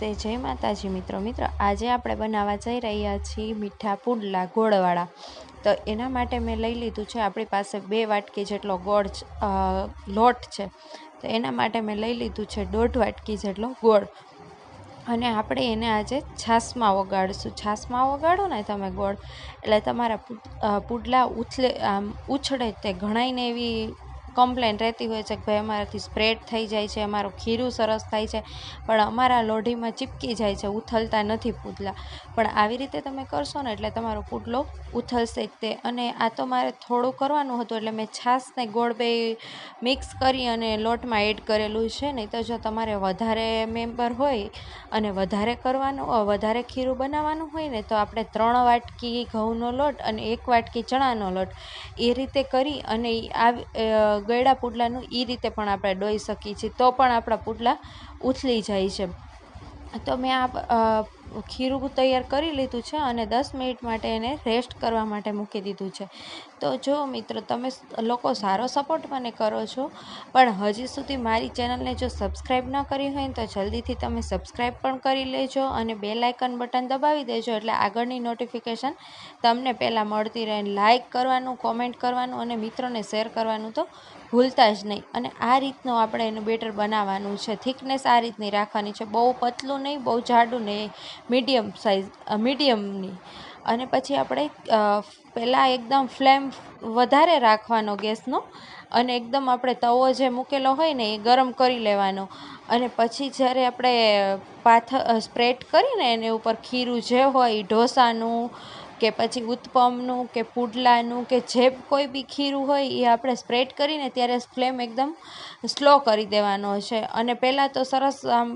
નમસ્તે જય માતાજી મિત્રો મિત્રો, આજે આપણે બનાવવા જઈ રહ્યા છીએ મીઠા પુડલા ગોળવાળા. તો એના માટે મેં લઈ લીધું છે આપણી પાસે બે વાટકી જેટલો ગોળ લોટ છે. તો એના માટે મેં લઈ લીધું છે દોઢ વાટકી જેટલો ગોળ. અને આપણે એને આજે છાશમાં વગાડીશું છાશમાં વગાડો ને તમે ગોળ. એટલે તમારા પુડલા ઉથલે, આમ, ઉછળે તે ઘણાઈને એવી કમ્પ્લેન રહેતી હોય છે કે ભાઈ અમારાથી સ્પ્રેડ થઈ જાય છે, અમારું ખીરું સરસ થાય છે, પણ અમારા લોઢીમાં ચીપકી જાય છે, ઉથલતા નથી પૂતલા પણ આવી રીતે તમે કરશો ને એટલે તમારો પુડલો ઉથલશે જ તે. અને આ તો મારે થોડું કરવાનું હતું એટલે મેં છાશને ગોળ બે મિક્સ કરી અને લોટમાં એડ કરેલું છે નહીં તો જો તમારે વધારે મેમ્બર હોય અને વધારે કરવાનું વધારે ખીરું બનાવવાનું હોય ને, તો આપણે ત્રણ વાટકી ઘઉંનો લોટ અને એક વાટકી ચણાનો લોટ એ રીતે કરી અને આ ગળ્યા પુડલાનું એ રીતે પણ આપણે ડોઈ શકીએ છીએ, તો પણ આપણા પુડલા ઉથલી જાય છે. તો મેં આ ખીરું તૈયાર કરી લીધું છે અને દસ મિનિટ માટે એને રેસ્ટ કરવા માટે મૂકી દીધું છે. તો જો મિત્રો, તમે લોકો સારો સપોર્ટ મને કરો છો, પણ હજી સુધી મારી ચેનલને જો સબસ્ક્રાઈબ ન કરી હોય તો જલ્દીથી તમે સબસ્ક્રાઈબ પણ કરી લેજો અને બે લાઇકન બટન દબાવી દેજો, એટલે આગળની નોટિફિકેશન તમને પહેલાં મળતી રહે. લાઇક કરવાનું, કોમેન્ટ કરવાનું અને મિત્રોને શેર કરવાનું તો ભૂલતા જ નહીં. અને આ રીતનું આપણે એનું બેટર બનાવવાનું છે. થિકનેસ આ રીતની રાખવાની છે. બહુ પતલું નહીં, બહુ જાડું નહીં, મીડિયમ સાઇઝ મીડિયમની. અને પછી આપણે પહેલાં એકદમ ફ્લેમ વધારે રાખવાનો ગેસનો અને એકદમ આપણે તવો જે મૂકેલો હોય ને એ ગરમ કરી લેવાનો. અને પછી જ્યારે આપણે પાથ સ્પ્રેડ કરીને એની ઉપર ખીરું જે હોય, ઢોસાનું કે પછી ઉત્પમનું કે પુડલાનું કે જે કોઈ બી ખીરું હોય એ આપણે સ્પ્રેડ કરીને ત્યારે ફ્લેમ એકદમ સ્લો કરી દેવાનો છે. અને પહેલાં તો સરસ આમ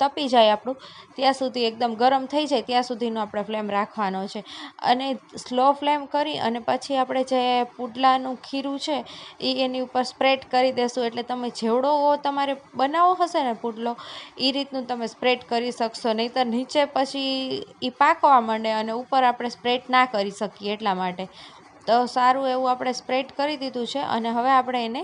તપી જાય આપણું, ત્યાં સુધી એકદમ ગરમ થઈ જાય, ત્યાં સુધીનો આપણે ફ્લેમ રાખવાનો છે. અને સ્લો ફ્લેમ કરી અને પછી આપણે જે પુડલાનું ખીરું છે, એ એની ઉપર સ્પ્રેડ કરી દેશું. એટલે તમે જેવડો તમારે બનાવવો હશે ને પુડલો એ રીતનું તમે સ્પ્રેડ કરી શકશો. નહીંતર નીચે પછી એ પાકવા માંડે અને ઉપર આપણે સ્પ્રેડ ના કરી શકીએ એટલા માટે. તો સારું એવું આપણે સ્પ્રેડ કરી દીધું છે અને હવે આપણે એને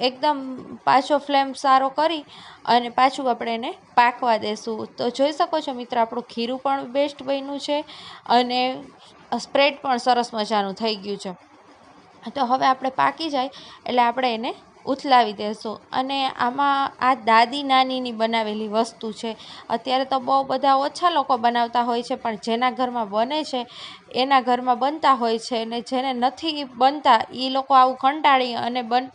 એકદમ પાછો ફ્લેમ સારો કરી અને પાછું આપણે એને પાકવા દેશું. તો જોઈ શકો છો મિત્રો, આપણું ખીરું પણ બેસ્ટ બન્યું છે અને સ્પ્રેડ પણ સરસ મજાનું થઈ ગયું છે. તો હવે આપણે પાકી જાય એટલે આપણે એને ઉથલાવી દેશો. અને આમાં આ દાદી નાનીની બનાવેલી વસ્તુ છે. અત્યારે તો બહુ બધા ઓછા લોકો બનાવતા હોય છે, પણ જેના ઘરમાં બને છે, એના ઘરમાં બનતા હોય છે, અને જેને નથી બનતા એ લોકો આવું કંટાળી અને બન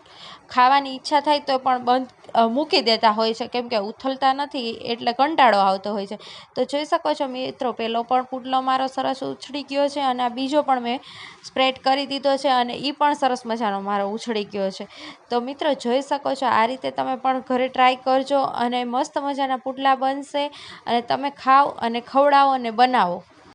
ખાવાની ઈચ્છા થાય તો પણ બંધ મૂકી દેતા હોય છે. કેમ કે ઉથલતા નથી એટલે કંટાળો આવતો હોય છે. તો જોઈ શકો છો મિત્રો પહેલો પણ પુડલો મારો સરસ ઉછળી ગયો છે અને આ બીજો પણ મેં સ્પ્રેડ કરી દીધો છે અને એ પણ સરસ મજાનો મારો ઉછળી ગયો છે. તો મિત્રો, જોઈ શકો છો આ રીતે તમે પણ ઘરે ટ્રાય કરજો અને મસ્ત મજાના પુડલા બનશે અને તમે ખાઓ અને ખવડાવો અને બનાવો.